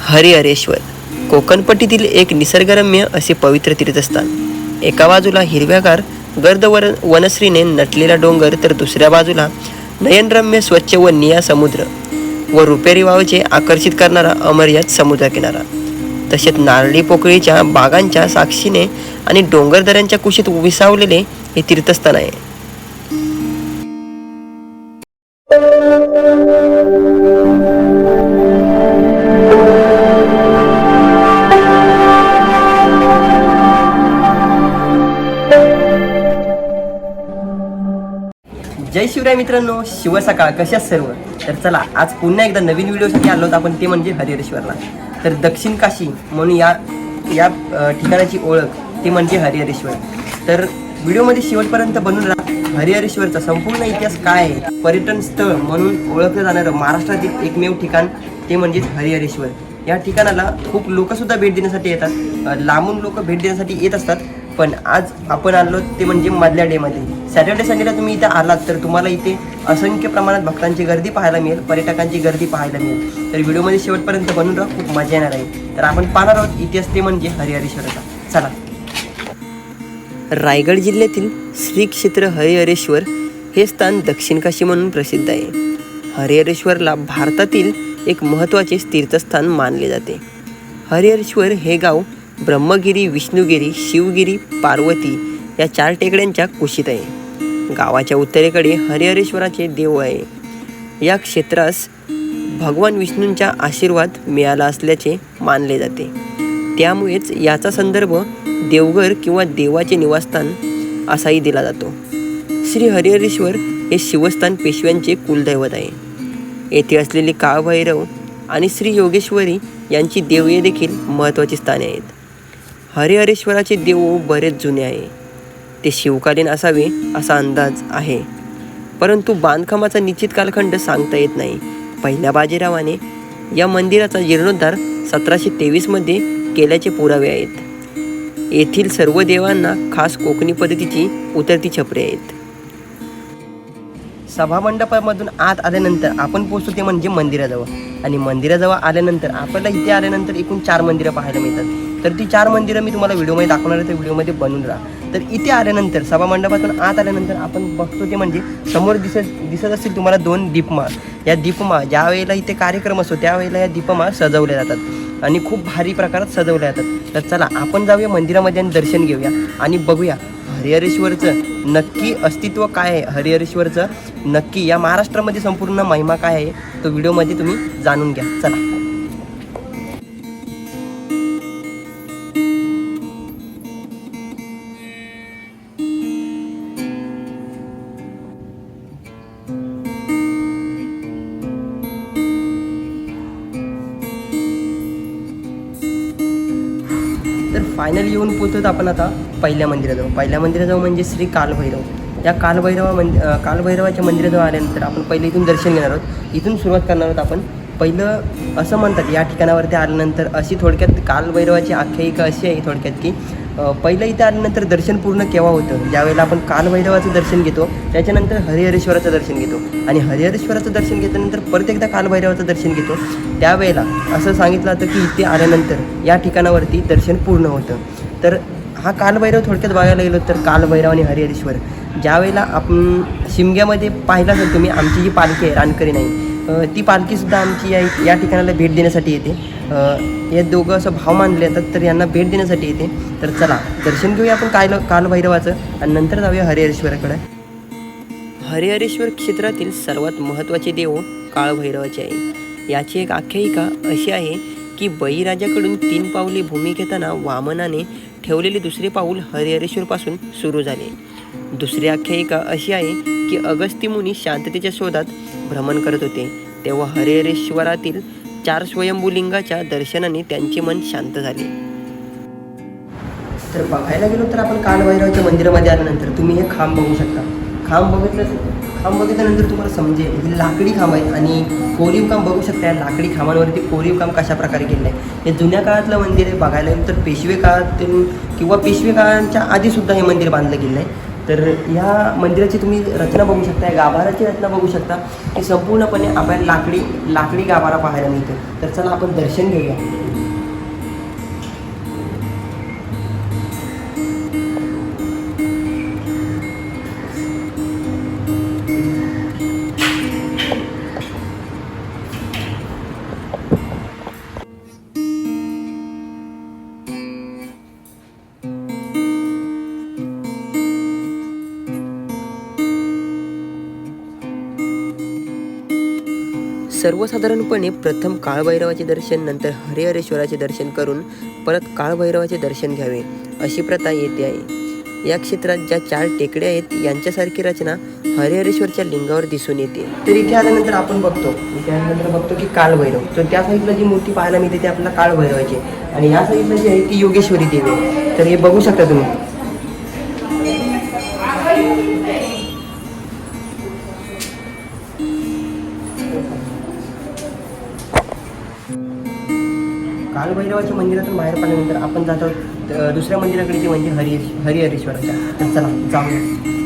हरिहरेश्वर. कोकणपट्टीतील एक निसर्गरम्य असे पवित्र तीर्थस्थान. एका बाजूला हिरव्यागार गर्द वर वनश्रीने नटलेला डोंगर तर दुसऱ्या बाजूला नयनरम्य स्वच्छ व निया समुद्र व रुपेरी वावचे आकर्षित करणारा अमर्याद समुद्रकिनारा. तसेच नारळी पोकळीच्या बागांच्या साक्षीने आणि डोंगरदऱ्यांच्या कुशीत विसावलेले हे तीर्थस्थान आहे. शिवराय मित्रांनो शिव सकाळ कशा सर्व? तर चला आज पुन्हा एकदा नवीन व्हिडिओसाठी आलो होतो आपण ते म्हणजे हरिहरेश्वरला. तर दक्षिण काशी म्हणून या या ठिकाणाची ओळख ते म्हणजे हरिहरेश्वर. तर व्हिडिओमध्ये शेवटपर्यंत बनून राहा. हरिहरेश्वरचा संपूर्ण इतिहास काय आहे? पर्यटन स्थळ म्हणून ओळखलं जाणारं महाराष्ट्रातील एकमेव ठिकाण ते म्हणजेच हरिहरेश्वर. या ठिकाणाला खूप लोकसुद्धा भेट देण्यासाठी येतात. लांबून लोक भेट देण्यासाठी येत असतात. पण आज आपण आलो ते म्हणजे मधल्या डेमध्ये सॅटर्डे संडेला तुम्ही इथे आलात तर तुम्हाला इथे असंख्य प्रमाणात भक्तांची गर्दी पाहायला मिळेल पर्यटकांची गर्दी पाहायला मिळेल. तर व्हिडिओमध्ये शेवटपर्यंत बनून राहा खूप मजा येणार आहे. तर आपण पाहणार आहोत इतिहास ते म्हणजे हरिहरेश्वराचा. चला. रायगड जिल्ह्यातील श्री क्षेत्र हरिहरेश्वर हे स्थान दक्षिण काशी म्हणून प्रसिद्ध आहे. हरिहरेश्वरला भारतातील एक महत्त्वाचे तीर्थस्थान मानले जाते. हरिहरेश्वर हे गाव ब्रह्मगिरी विष्णुगिरी शिवगिरी पार्वती या चार टेकड्यांच्या कुशीत आहे. गावाच्या उत्तरेकडे हरिहरेश्वराचे देव आहे. या क्षेत्रास भगवान विष्णूंचा आशीर्वाद मिळाला असल्याचे मानले जाते. त्यामुळेच याचा संदर्भ देवघर किंवा देवाचे निवासस्थान असाही दिला जातो. श्री हरिहरेश्वर हे शिवस्थान पेशव्यांचे कुलदैवत आहे. येथे असलेले काळभैरव आणि श्री योगेश्वरी यांची देवळे देखील महत्त्वाची स्थाने आहेत. हरिहरेश्वराचे देव बरेच जुने आहे. ते शिवकालीन असावे असा अंदाज आहे. परंतु बांधकामाचा निश्चित कालखंड सांगता येत नाही. पहिल्या बाजीरावाने या मंदिराचा जीर्णोद्धार सतराशे तेवीसमध्ये केल्याचे पुरावे आहेत. येथील सर्व देवांना खास कोकणी पद्धतीची उतरती छपरे आहेत. सभामंडपामधून आत आल्यानंतर आपण पोहोचतो ते म्हणजे मंदिराजवळ. आणि मंदिराजवळ आल्यानंतर आपल्याला इथे आल्यानंतर एकूण चार मंदिरं पाहायला मिळतात. तर ती चार मंदिरं मी तुम्हाला व्हिडिओमध्ये दाखवणार आहे त्या व्हिडिओमध्ये बनून राहा. तर इथे आल्यानंतर सभामंडपातून आत आल्यानंतर आपण बघतो ते म्हणजे समोर दिसत दिसत असतील तुम्हाला दोन दीपमा या दीपमा ज्या वेळेला इथे कार्यक्रम असतो त्यावेळेला या दीपमा सजवल्या जातात. आणि खूप भारी प्रकारात सजवल्या जातात. तर चला आपण जाऊया मंदिरामध्ये आणि दर्शन घेऊया आणि बघूया हरिहरेश्वरचं नक्की अस्तित्व काय आहे. हरिहरेश्वरचं नक्की या महाराष्ट्रामध्ये संपूर्ण महिमा काय आहे तो व्हिडिओमध्ये तुम्ही जाणून घ्या. चला. फायनली येऊन पोहोचत आपण आता पहिल्या मंदिराजवळ. पहिल्या मंदिराजवळ म्हणजे श्री कालभैरव. या कालभैरवा मंदि कालभैरवाच्या मंदिराजवळ आल्यानंतर आपण पहिले इथून दर्शन घेणार आहोत. इथून सुरुवात करणार आहोत आपण. पहिलं असं म्हणतात या ठिकाणावरती आल्यानंतर अशी थोडक्यात कालभैरवाची आख्यायिका अशी आहे थोडक्यात की पहिलं इथे आल्यानंतर दर्शन पूर्ण केव्हा होतं? ज्यावेळेला आपण कालभैरवाचं दर्शन घेतो त्याच्यानंतर हरिहरेश्वराचं दर्शन घेतो. आणि हरिहरेश्वराचं दर्शन घेतल्यानंतर परत एकदा कालभैरवाचं दर्शन घेतो. त्यावेळेला असं सांगितलं जातं की इथे आल्यानंतर या ठिकाणावरती दर्शन पूर्ण होतं. तर हा कालभैरव थोडक्यात बघायला गेलो तर कालभैरव आणि हरिहरेश्वर. ज्यावेळेला आपण शिमग्यामध्ये पाहिला तर तुम्ही आमची जी पालखी आहे रानकरी नाही ती पालखीसुद्धा आमची या या ठिकाणाला भेट देण्यासाठी येते. या दोघं असं भाव मानले जातात तर यांना भेट देण्यासाठी येते. तर चला दर्शन घेऊया आपण काल कालभैरवाचं आणि नंतर जाऊया हरिहरेश्वराकडे. हरिहरेश्वर क्षेत्रातील सर्वात महत्त्वाचे देव काळभैरवाचे आहे. याची एक आख्यायिका अशी आहे की बळीराजाकडून तीन पावले भूमी घेताना वामनाने ठेवलेले दुसरे पाऊल हरिहरेश्वरपासून सुरू झाले. दुसरी आख्यायिका अशी आहे की अगस्ती मुनी शांततेच्या शोधात भ्रमण करत होते. तेव्हा हरिहरेश्वरातील चार स्वयंभूलिंगाच्या दर्शनाने त्यांचे मन शांत झाले. तर बघायला गेलो तर आपण कालभैरवाच्या मंदिरामध्ये आल्यानंतर तुम्ही हे खांब बघू शकता. खांब बघितलं खांब बघितल्यानंतर तुम्हाला समजेल हे लाकडी खांब आहेत आणि कोरीव काम बघू शकता. या लाकडी खांबांवरती कोरीव काम कशा प्रकारे केलं आहे हे जुन्या काळातलं मंदिर आहे. बघायला गेलं तर पेशवे काळातील किंवा पेशवे काळांच्या आधीसुद्धा हे मंदिर बांधलं गेलं आहे. तर ह्या मंदिराची तुम्ही रचना बघू शकता या गाभाराची रचना बघू शकता. की संपूर्णपणे आपल्याला लाकडी लाकडी गाभारा पाहायला मिळते. तर चला आपण दर्शन घेऊया. सर्वसाधारणपणे प्रथम काळभैरवाचे दर्शन नंतर हरिहरेश्वराचे दर्शन करून परत काळभैरवाचे दर्शन घ्यावे अशी प्रथा येते आहे. या क्षेत्रात ज्या चार टेकड्या आहेत यांच्यासारखी रचना हरिहरेश्वरच्या लिंगावर दिसून येते. तर इथे आल्यानंतर आपण बघतो इथे आल्यानंतर बघतो की काळभैरव. तर त्या साईडला जी मूर्ती पाहायला मिळते ती आपल्याला काळभैरवाची आणि या साईडला जी आहे ती योगेश्वरी देवी तर हे बघू शकता तुम्ही. कालभैरवाच्या मंदिरातून बाहेर पडल्यानंतर आपण जातो दुसऱ्या मंदिराकडे ते म्हणजे हरी हरिहरेश्वराच्या. तर चला जाऊया.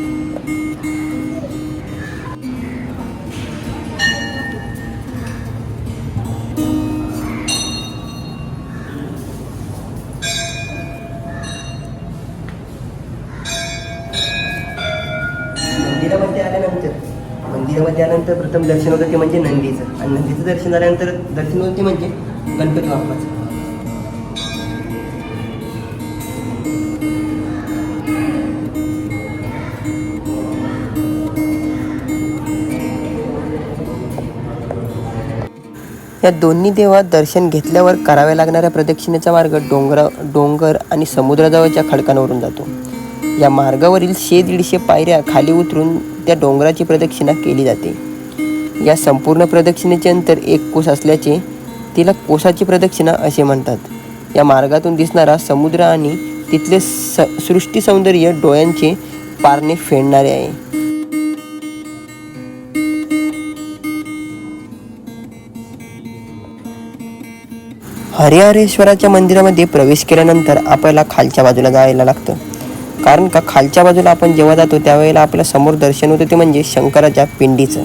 या दोन्ही देवात दर्शन घेतल्यावर कराव्या लागणाऱ्या प्रदक्षिणेचा मार्ग डोंगरा डोंगर आणि समुद्राजवळच्या खडकांवरून जातो. या मार्गावरील शे दीडशे पायऱ्या खाली उतरून त्या डोंगराची प्रदक्षिणा केली जाते. या संपूर्ण प्रदक्षिणेचे अंतर एक कोस असल्याचे तिला कोसाची प्रदक्षिणा असे म्हणतात. या मार्गातून दिसणारा समुद्र आणि तिथले स सृष्टी सौंदर्य डोळ्यांचे पारणे फेडणारे आहे. हरिहरेश्वराच्या मंदिरामध्ये प्रवेश केल्यानंतर आपल्याला खालच्या बाजूला जायला लागतं. कारण का खालच्या बाजूला आपण जेव्हा जातो त्यावेळेला आपल्यासमोर दर्शन होतं ते म्हणजे शंकराच्या पिंडीचं.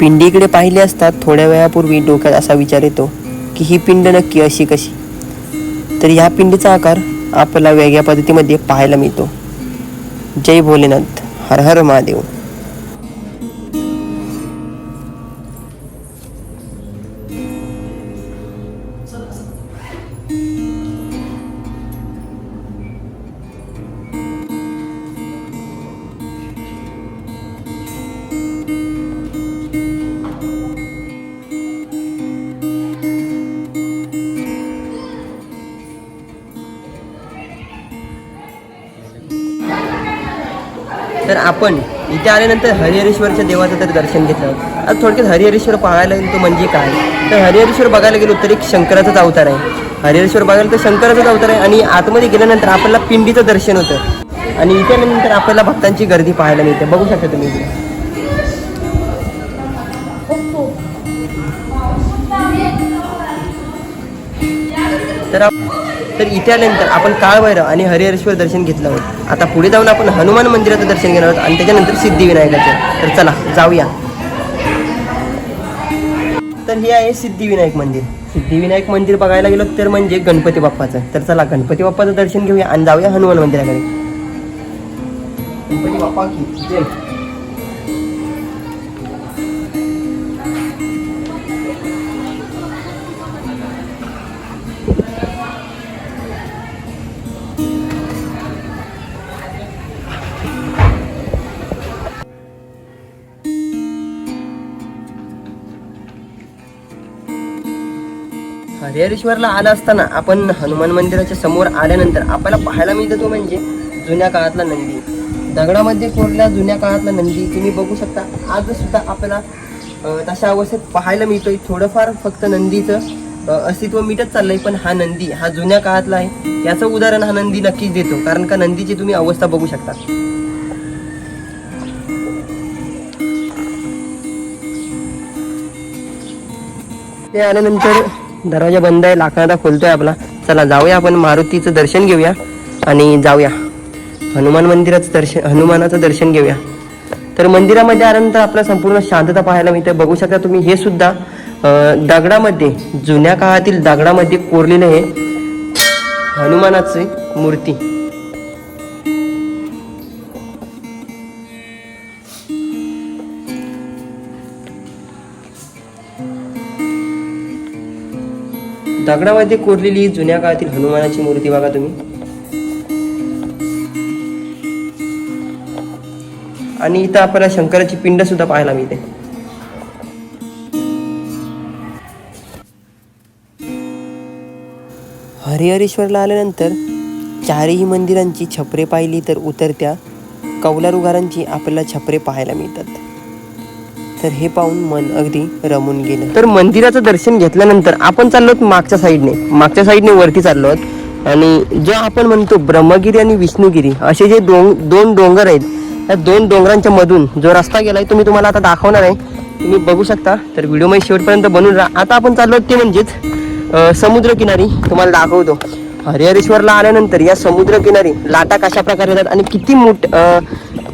पिंडीकडे पाहिले असता थोड्या वेळापूर्वी डोक्यात असा विचार येतो की ही पिंड नक्की अशी कशी? तर ह्या पिंडीचा आकार आपल्याला वेगळ्या पद्धतीमध्ये पाहायला मिळतो. जय भोलेनाथ. हर हर महादेव. तर आपण इथे आल्यानंतर हरिहरेश्वरच्या देवाचं तर दर्शन घेतलं. आता थोडक्यात हरिहरेश्वर पाहायला गेलो तो म्हणजे काय? तर हरिहरेश्वर बघायला गेलो तर एक शंकराचाच अवतार आहे. हरिहरेश्वर बघायला तर शंकराचाच अवतार आहे आणि आतमध्ये गेल्यानंतर आपल्याला पिंडीचं दर्शन होतं. आणि इथे आल्यानंतर आपल्याला भक्तांची गर्दी पाहायला मिळते. बघू शकता तुम्ही इथे. तर आप- तर इथे आल्यानंतर आपण काळभैरव आणि हरिहरेश्वर दर्शन घेतलं आहोत आता पुढे जाऊन आपण हनुमान मंदिराचं दर्शन घेणार आहोत आणि त्याच्यानंतर सिद्धिविनायकाचं. तर चला जाऊया. तर हे आहे सिद्धिविनायक मंदिर. सिद्धिविनायक मंदिर बघायला गेलो तर म्हणजे गणपती बाप्पाचं. तर चला गणपती बाप्पाचं दर्शन घेऊया आणि जाऊया हनुमान मंदिराकडे. गणपती बाप्पा की? जय. हरिहरेश्वरला आला असताना आपण हनुमान मंदिराच्या समोर आल्यानंतर आपल्याला पाहायला मिळतो तो म्हणजे जुन्या काळातला नंदी. दगडामध्ये कोरल्या जुन्या काळातला नंदी. तुम्ही बघू शकता. आज सुद्धा आपल्याला तशा अवस्थेत पाहायला मिळतोय. थोडंफार फक्त नंदीचं अस्तित्व मिटत चाललंय पण हा नंदी हा जुन्या काळातला आहे. याचं उदाहरण हा नंदी नक्कीच देतो. कारण का नंदीची तुम्ही अवस्था बघू शकता. ते आल्यानंतर दरवाजा बंद आहे लाकडाचा खोलतोय आपला. चला जाऊया आपण मारुतीचं दर्शन घेऊया आणि जाऊया. हनुमान मंदिराचं दर्शन हनुमानाचं दर्शन घेऊया. तर मंदिरामध्ये आल्यानंतर आपल्याला संपूर्ण शांतता पाहायला मिळते. बघू शकता तुम्ही हे सुद्धा दगडामध्ये जुन्या काळातील दगडामध्ये कोरलेलं हे हनुमानाची मूर्ती. दगडामध्ये कोरलेली जुन्या काळातील हनुमानाची मूर्ती बघा तुम्ही. आणि इथं आपल्याला शंकराची पिंड सुद्धा पाहायला मिळते. हरिहरेश्वरला आल्यानंतर चारही मंदिरांची छपरे पाहिली तर उतरत्या कौलारुगारांची आपल्याला छपरे पाहायला मिळतात. तर हे पाहून मन अगदी रमून गेलं. तर मंदिराचं दर्शन घेतल्यानंतर आपण चाललो मागच्या साईडने. मागच्या साईडने वरती चाललो आहोत. आणि जे आपण म्हणतो ब्रह्मगिरी आणि विष्णुगिरी असे जे दोन दोन डोंगर आहेत त्या दोन डोंगरांच्या मधून जो रस्ता गेलाय तो मी तुम्हाला आता दाखवणार आहे. तुम्ही बघू शकता. तर व्हिडिओमध्ये शेवटपर्यंत बनून राहा. आता आपण चाललो आहोत ते म्हणजेच समुद्रकिनारी. तुम्हाला दाखवतो. हरिहरेश्वरला आल्यानंतर या समुद्रकिनारी लाटा कशा प्रकारे येतात आणि किती मोठ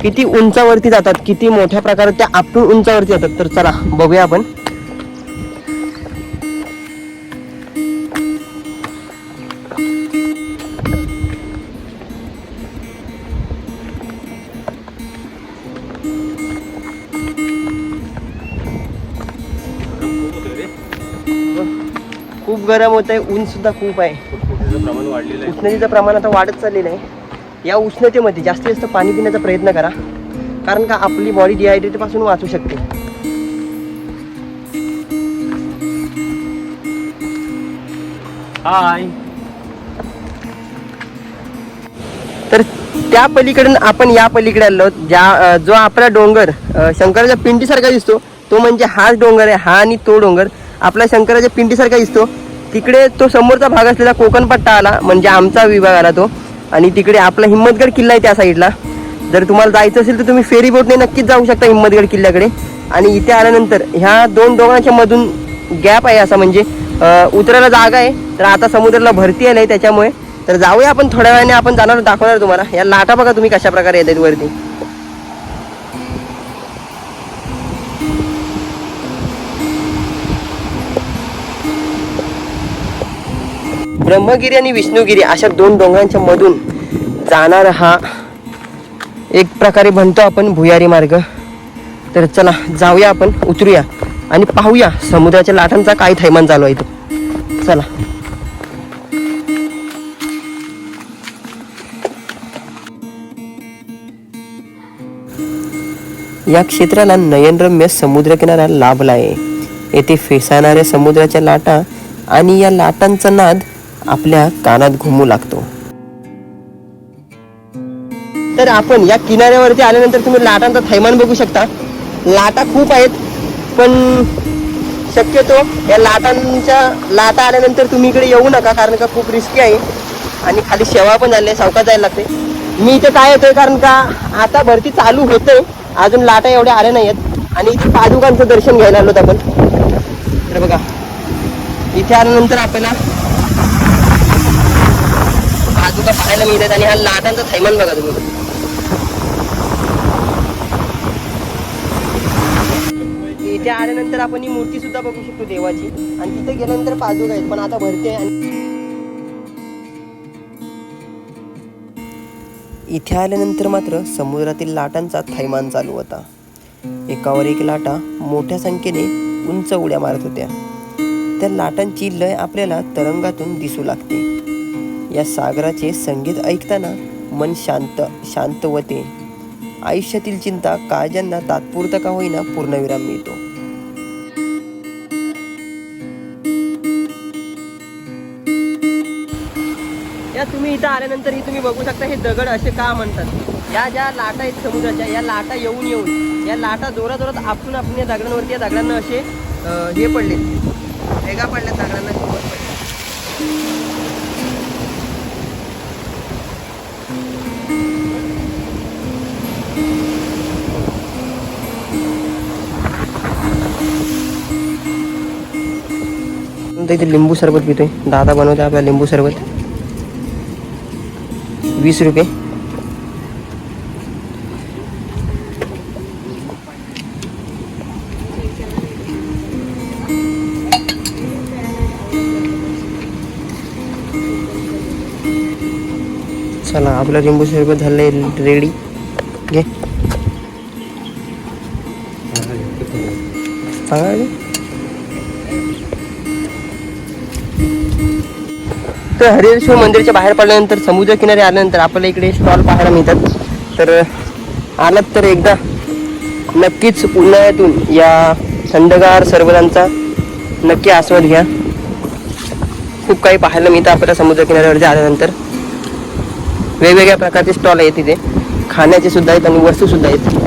किती उंचावरती जातात किती मोठ्या प्रकारे त्या आपटून उंचावरती जातात. तर चला बघूया आपण. खूप गरम होत आहे ऊन सुद्धा खूप आहे. उष्णतेचं प्रमाण आता वाढत चाललेलं आहे. या उष्णतेमध्ये जास्तीत जास्त पाणी पिण्याचा प्रयत्न करा. कारण का आपली बॉडी डिहायड्रेटपासून वाचू शकते. हाय तर त्या पलीकडून आपण या पलीकडे आलो. ज्या जो आपला डोंगर शंकराच्या पिंडीसारखा दिसतो तो म्हणजे हाच डोंगर आहे. हा आणि तो डोंगर आपला शंकराच्या पिंडीसारखा दिसतो. तिकडे तो समोरचा भाग असलेला कोकण पट्टा आला म्हणजे आमचा विभाग आला तो. आणि तिकडे आपला हिंमतगड किल्ला आहे त्या साईडला. जर तुम्हाला जायचं असेल तर तुम्ही फेरी बोटने नक्कीच जाऊ शकता हिंमतगड किल्ल्याकडे. आणि इथे आल्यानंतर ह्या दोन डोंगराच्या मधून गॅप आहे असा म्हणजे उतरायला जागा आहे. तर आता समुद्राला भरती आली आहे त्याच्यामुळे. तर जाऊया आपण थोड्या वेळाने आपण जाणार दाखवणार तुम्हाला. या लाटा बघा तुम्ही कशा प्रकारे येत आहेत वरती. ब्रह्मगिरी आणि विष्णुगिरी अशा दोन डोंगरांच्या मधून जाणारा हा एक प्रकारे म्हणतो आपण भुयारी मार्ग. तर चला जाऊया आपण उतरूया आणि पाहूया समुद्राच्या लाटांचा काय थैमान चालू आहे तो. चला. या क्षेत्राला नयनरम्य समुद्रकिनारा लाभला आहे येथे फेसाणाऱ्या समुद्राच्या लाटा आणि या लाटांचा नाद आपल्या कानात घुमू लागतो. तर आपण या किनाऱ्यावरती आल्यानंतर तुम्ही लाटांचा थैमान बघू शकता. लाटा खूप आहेत पण शक्यतो या लाटांच्या लाटा आल्यानंतर तुम्ही इकडे येऊ नका कारण का खूप रिस्की आहे. आणि खाली शेवा पण झाली आहे सावकाश जायला लागते. मी इथे काय येतोय कारण का आता भरती चालू होते अजून लाटा एवढ्या आल्या नाही आहेत आणि इथे पादुकांचं दर्शन घ्यायला आलो आपण. तर बघा. इथे आल्यानंतर आपल्याला पादुका पाहायला मिळतात आणि हा लाटांचा थैमान बघा तुम्ही. इथे आल्यानंतर आपण ही मूर्ती सुद्धा बघू शकतो देवाची. आणि तिथे गेल्यानंतर पादुका आहेत पण आता भरते आणि इथे आल्यानंतर मात्र समुद्रातील लाटांचा थैमान चालू होता. एकावर एक लाटा मोठ्या संख्येने उंच उड्या मारत होत्या. त्या लाटांची लय आपल्याला तरंगातून दिसू लागते. या सागराचे संगीत ऐकताना मन शांत शांत होते. आयुष्यातील चिंता काळजांना तात्पुरता का होईना पूर्णविराम मिळतो? या तुम्ही इथं आल्यानंतर ही तुम्ही बघू शकता हे दगड असे का म्हणतात? या ज्या लाटा आहेत समुद्राच्या या लाटा येऊन येऊन या लाटा जोरात जोरात आपण या दगडांवरती या दगडांना असे हे पडले. भेगा पडल्या दगडांना. इथे लिंबू सरबत पितोय दादा बनवते आपला लिंबू सरबत वीस रुपये। चला आपलं लिंबू सरबत झालंय रेडी। घे सांगा तर हरिहरेश्वर मंदिरच्या बाहेर पडल्यानंतर समुद्रकिनारी आल्यानंतर आपल्याला इकडे स्टॉल पाहायला मिळतात. तर आलात तर एकदा नक्कीच उन्हाळ्यातून या थंडगार सर्वदांचा नक्की आस्वाद घ्या. खूप काही पाहायला मिळतं आपल्याला समुद्र किनाऱ्यावरती आल्यानंतर. वेगवेगळ्या प्रकारचे स्टॉल आहेत तिथे खाण्याचे सुद्धा आहेत आणि वस्तू सुद्धा आहेत.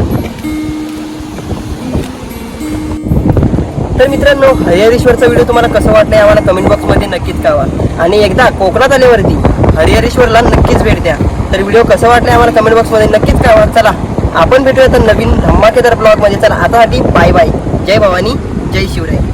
मित्रांनो हरिहरेश्वरचा व्हिडिओ तुम्हाला कसं वाटलं आम्हाला कमेंट बॉक्समध्ये नक्कीच कळवा. आणि एकदा कोकणात आल्यावरती हरिहरेश्वरला नक्कीच भेट द्या. तर व्हिडिओ कसं वाटलं आम्हाला कमेंट बॉक्समध्ये नक्कीच कळवा. चला आपण भेटूया तर नवीन धमाकेदार ब्लॉगमध्ये चला आतासाठी बाय बाय जय भवानी जय शिवराय.